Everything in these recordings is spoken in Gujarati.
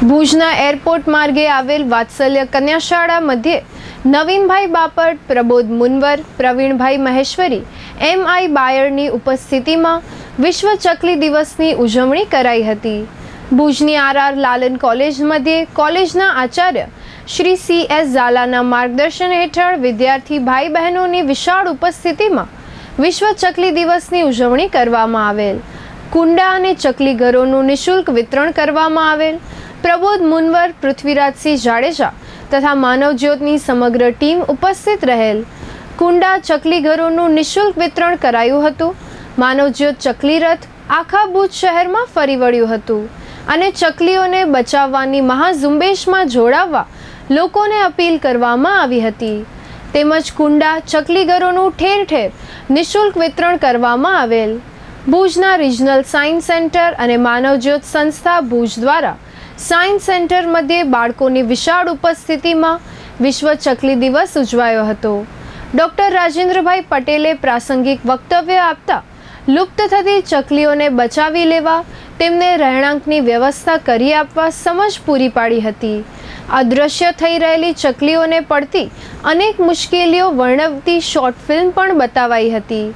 ભુજના એરપોર્ટ માર્ગે આવેલ વાત્સલ્ય કન્યાશાળા મધ્યે નવીનભાઈ બાપટ, પ્રબોધ મુનવર, પ્રવીણભાઈ મહેશ્વરી, એમ આઈ બાયરની ઉપસ્થિતિમાં વિશ્વ ચકલી દિવસની ઉજવણી કરાઈ હતી. ભુજની આર આર લાલન કોલેજ મધ્યે કોલેજના આચાર્ય શ્રી સી એસ ઝાલાના માર્ગદર્શન હેઠળ વિદ્યાર્થી ભાઈ બહેનોની વિશાળ ઉપસ્થિતિમાં વિશ્વ ચકલી દિવસની ઉજવણી કરવામાં આવેલ. કુંડા અને ચકલી ઘરોનું નિઃશુલ્ક વિતરણ કરવામાં આવેલ. પ્રબોધ મુનવર પૃથ્વીરાજસિંહ જાડેજા તથા માનવ જ્યોતની સમગ્ર ટીમ ઉપસ્થિત રહેલ. કુંડા ચકલી ઘરોનું નિઃશુલ્ક વિતરણ કરાયું હતું. માનવ જ્યોત ચકલી રથ આખા ભુજ શહેરમાં ફરી વળ્યું હતું અને ચકલીઓને બચાવવાની મહાઝુંબેશમાં જોડાવવા લોકોને અપીલ કરવામાં આવી હતી. તેમજ કુંડા ચકલી ઘરોનું ઠેર ઠેર નિઃશુલ્ક વિતરણ કરવામાં આવેલ. ભુજના રિજનલ સાયન્સ સેન્ટર અને માનવજ્યોત સંસ્થા ભુજ દ્વારા સાયન્સ સેન્ટર મધ્યે બાળકોની વિશાળ ઉપસ્થિતિમાં વિશ્વ ચકલી દિવસ ઉજવાયો હતો. ડૉક્ટર રાજેન્દ્રભાઈ પટેલે પ્રાસંગિક વક્તવ્ય આપતા લુપ્ત થતી ચકલીઓને બચાવી લેવા, તેમને રહેણાંકની વ્યવસ્થા કરી આપવા સમજ પૂરી પાડી હતી. અદૃશ્ય થઈ રહેલી ચકલીઓને પડતી અનેક મુશ્કેલીઓ વર્ણવતી શોર્ટ ફિલ્મ પણ બતાવાઈ હતી.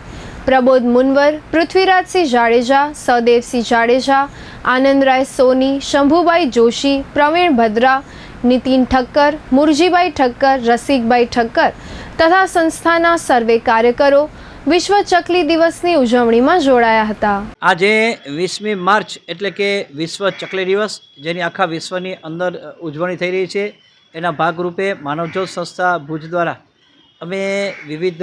પ્રબોધ મુનવર, પૃથ્વીરાજસિંહ જાડેજા સદેવસિંહ જાડેજા, આનંદરાય સોની, શંભુભાઈ જોશી, પ્રવીણ ભદ્રા, નીતિન ઠક્કર, મુરજીભાઈ ઠક્કર, રસિકભાઈ ઠક્કર તથા સંસ્થાના સર્વે કાર્યકરો વિશ્વ ચકલી દિવસની ઉજવણીમાં જોડાયા હતા. આજે વીસમી માર્ચ એટલે કે વિશ્વ ચકલી દિવસ, જેની આખા વિશ્વની અંદર ઉજવણી થઈ રહી છે. એના ભાગરૂપે માનવજ્યોત સંસ્થા ભુજ દ્વારા અમે વિવિધ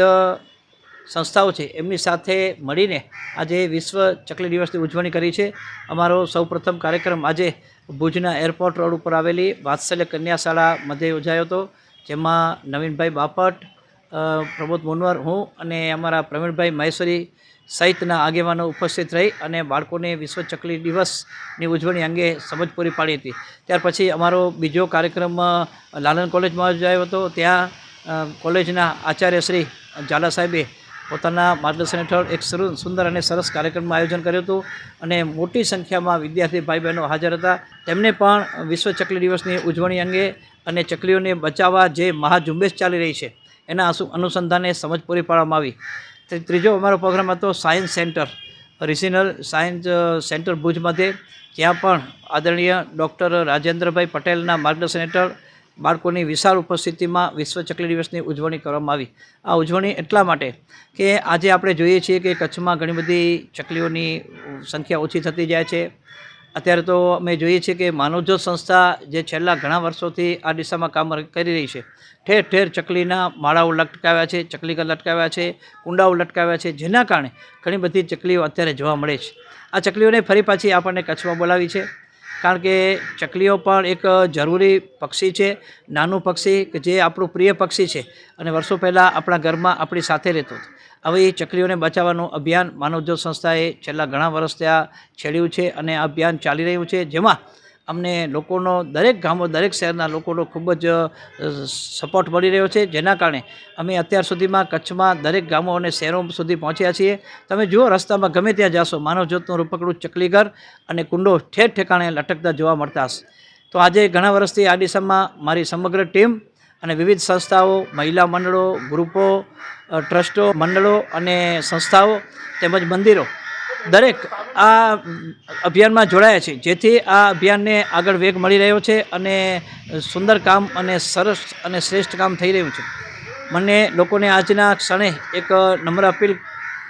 સંસ્થાઓ છે, એમની સાથે મળીને આજે વિશ્વ ચકલી દિવસની ઉજવણી કરી છે. અમારો સૌપ્રથમ કાર્યક્રમ આજે ભુજના એરપોર્ટ રોડ ઉપર આવેલી વાત્સલ્ય કન્યા શાળા મધ્યે યોજાયો હતો, જેમાં નવીનભાઈ બાપટ પ્રમોદ મોનવાર હું અને અમારા પ્રવીણભાઈ મહેશ્વરી સહિતના આગેવાનો ઉપસ્થિત રહી અને બાળકોને વિશ્વ ચકલી દિવસની ઉજવણી અંગે સમજ પૂરી પાડી હતી. ત્યાર પછી અમારો બીજો કાર્યક્રમ લાલન કોલેજમાં યોજાયો હતો. ત્યાં કોલેજના આચાર્ય શ્રી ઝાલા સાહેબે પોતાના માર્ગદર્શન હેઠળ એક સુંદર અને સરસ કાર્યક્રમનું આયોજન કર્યું હતું અને મોટી સંખ્યામાં વિદ્યાર્થી ભાઈ બહેનો હાજર હતા. તેમને પણ વિશ્વ ચકલી દિવસની ઉજવણી અંગે અને ચકલીઓને બચાવવા જે મહાઝુંબેશ ચાલી રહી છે, એના અનુસંધાને સમજ પૂરી પાડવામાં આવી. ત્રીજો અમારો પ્રોગ્રામ હતો science centre regional science centre Bhuj મધ્યે જ્યાં પણ આદરણીય ડૉક્ટર રાજેન્દ્રભાઈ પટેલના માર્ગદર્શન હેઠળ બાળકોની વિશાળ ઉપસ્થિતિમાં વિશ્વ ચકલી દિવસની ઉજવણી કરવામાં આવી. આ ઉજવણી એટલા માટે કે આજે આપણે જોઈએ છીએ કે કચ્છમાં ઘણી બધી ચકલીઓની સંખ્યા ઓછી થતી જાય છે. અત્યારે તો અમે જોઈએ છીએ કે માનવજ્યોત સંસ્થા જે છેલ્લા ઘણા વર્ષોથી આ દિશામાં કામ કરી રહી છે. ઠેર ઠેર ચકલીના માળાઓ લટકાવ્યા છે ચકલીકા લટકાવ્યા છે, કુંડાઓ લટકાવ્યા છે, જેના કારણે ઘણી બધી ચકલીઓ અત્યારે જોવા મળે છે. આ ચકલીઓને ફરી પાછી આપણને કચ્છમાં બોલાવી છે. કારણ કે ચકલીઓ પણ એક જરૂરી પક્ષી છે, નાનું પક્ષી કે જે આપણું પ્રિય પક્ષી છે. અને વર્ષો પહેલાં આપણા ઘરમાં આપણી સાથે રહેતું હતું. હવે એ ચકલીઓને બચાવવાનું અભિયાન માનવજ્યોત સંસ્થાએ છેલ્લા ઘણા વર્ષ આ છેડ્યું છે અને આ અભિયાન ચાલી રહ્યું છે, જેમાં અમને લોકોનો, દરેક ગામો, દરેક શહેરના લોકોનો ખૂબ જ સપોર્ટ મળી રહ્યો છે. જેના કારણે અમે અત્યાર સુધીમાં કચ્છમાં દરેક ગામો અને શહેરો સુધી પહોંચ્યા છીએ. તમે જુઓ, રસ્તામાં ગમે ત્યાં જાશો, માનવજ્યોતનું રૂપકડું ચકલીઘર અને કુંડો ઠેર ઠેકાણે લટકતા જોવા મળતા હશે. તો આજે ઘણા વર્ષથી આ દિશામાં મારી સમગ્ર ટીમ અને વિવિધ સંસ્થાઓ, મહિલા મંડળો, ગ્રુપો ટ્રસ્ટો, મંડળો અને સંસ્થાઓ તેમજ મંદિરો દરેક આ અભિયાનમાં જોડાયા છે. જેથી આ અભિયાનને આગળ વેગ મળી રહ્યો છે અને સુંદર કામ અને સરસ અને શ્રેષ્ઠ કામ થઈ રહ્યું છે. મને લોકોને આજના ક્ષણે એક નમ્ર અપીલ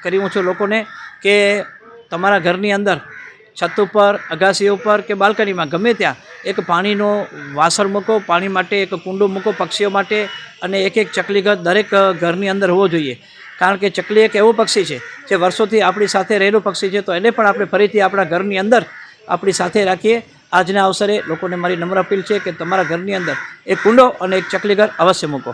કરી હું છું લોકોને કે તમારા ઘરની અંદર છત ઉપર અગાસી ઉપર કે બાલ્કનીમાં ગમે ત્યાં એક પાણીનો વાસણ મૂકો, પાણી માટે એક કુંડું મૂકો, પક્ષીઓ માટે અને એક એક ચકલી ઘર દરેક ઘરની અંદર હોવો જોઈએ. કારણ કે ચકલી એક એવો પક્ષી છે જે વર્ષોથી આપણી સાથે રહેલું પક્ષી છે, તો એને પણ આપણે ફરીથી આપણા ઘરની અંદર આપણી સાથે રાખીએ. આજના અવસરે લોકોને મારી નમ્ર અપીલ છે કે તમારા ઘરની અંદર એક કુંડો અને એક ચકલી ઘર અવશ્ય મૂકો.